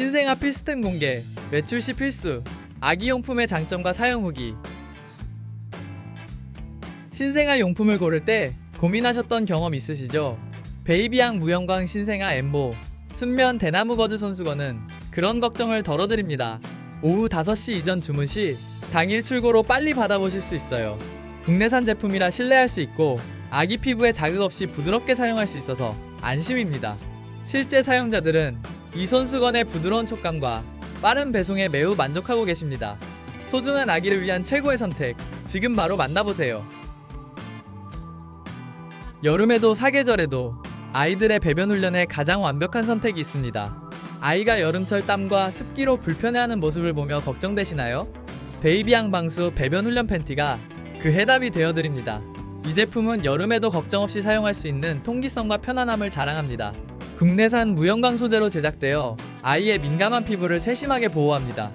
신생아 필수템 공개, 외출 시 필수, 아기용품의 장점과 사용 후기. 신생아 용품을 고를 때 고민하셨던 경험 있으시죠? 베이비양 무형광 신생아 엠보, 순면 대나무 거즈 손수건은 그런 걱정을 덜어드립니다. 오후 5시 이전 주문 시 당일 출고로 빨리 받아보실 수 있어요. 국내산 제품이라 신뢰할 수 있고 아기 피부에 자극 없이 부드럽게 사용할 수 있어서 안심입니다. 실제 사용자들은 이 손수건의 부드러운 촉감과 빠른 배송에 매우 만족하고 계십니다. 소중한 아기를 위한 최고의 선택, 지금 바로 만나보세요. 여름에도 사계절에도 아이들의 배변 훈련에 가장 완벽한 선택이 있습니다. 아이가 여름철 땀과 습기로 불편해하는 모습을 보며 걱정되시나요? 베이비양 방수 배변 훈련 팬티가 그 해답이 되어드립니다. 이 제품은 여름에도 걱정 없이 사용할 수 있는 통기성과 편안함을 자랑합니다. 국내산 무형광 소재로 제작되어 아이의 민감한 피부를 세심하게 보호합니다.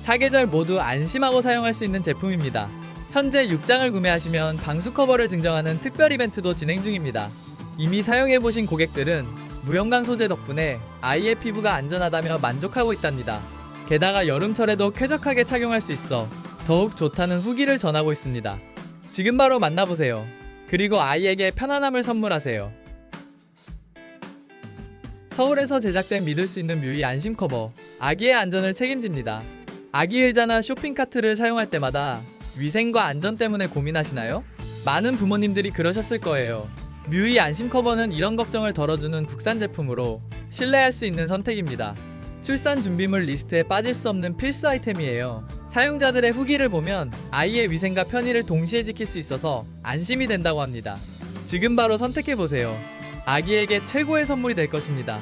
사계절 모두 안심하고 사용할 수 있는 제품입니다. 현재 6장을 구매하시면 방수 커버를 증정하는 특별 이벤트도 진행 중입니다. 이미 사용해보신 고객들은 무형광 소재 덕분에 아이의 피부가 안전하다며 만족하고 있답니다. 게다가 여름철에도 쾌적하게 착용할 수 있어 더욱 좋다는 후기를 전하고 있습니다. 지금 바로 만나보세요. 그리고 아이에게 편안함을 선물하세요. 서울에서 제작된 믿을 수 있는 뮤이 안심 커버. 아기의 안전을 책임집니다. 아기 의자나 쇼핑카트를 사용할 때마다 위생과 안전 때문에 고민하시나요? 많은 부모님들이 그러셨을 거예요. 뮤이 안심 커버는 이런 걱정을 덜어주는 국산 제품으로 신뢰할 수 있는 선택입니다. 출산 준비물 리스트에 빠질 수 없는 필수 아이템이에요. 사용자들의 후기를 보면 아이의 위생과 편의를 동시에 지킬 수 있어서 안심이 된다고 합니다. 지금 바로 선택해 보세요. 아기에게 최고의 선물이 될 것입니다.